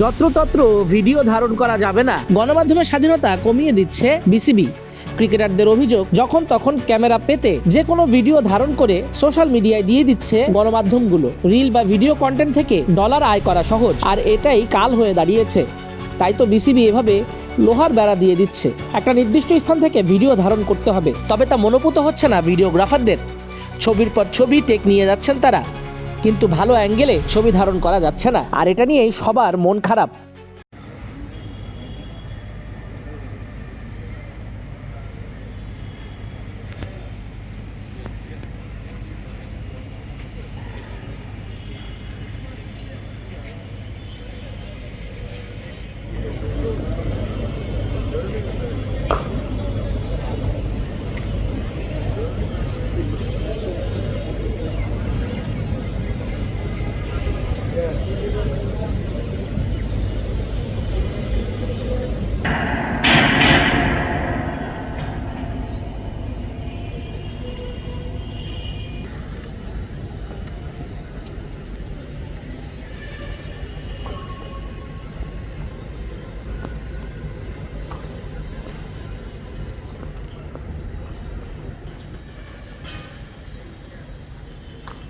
যত্রতত্র ভিডিও ধারণ করা যাবে না। গণমাধ্যমের স্বাধীনতা কমিয়ে দিচ্ছে বিসিবি। ক্রিকেটারদের অভিযোগ, যখন তখন ক্যামেরা পেতে যে কোনো ভিডিও ধারণ করে সোশ্যাল মিডিয়ায় দিয়ে দিচ্ছে গণমাধ্যমগুলো। রিল বা ভিডিও কন্টেন্ট থেকে ডলার আয় করা সহজ, আর এটাই কাল হয়ে দাঁড়িয়েছে। তাই তো বিসিবি এভাবে লোহার বেড়া দিয়ে দিচ্ছে। একটা নির্দিষ্ট স্থান থেকে ভিডিও ধারণ করতে হবে, তবে তা মনোপুত হচ্ছে না ভিডিওগ্রাফারদের। ছবির পর ছবি টেক নিয়ে যাচ্ছেন তারা। কিন্তু ভালো অ্যাঙ্গেলে ছবি ধারণ করা যাচ্ছে না। আর এটা নিয়েই সবার মন খারাপ।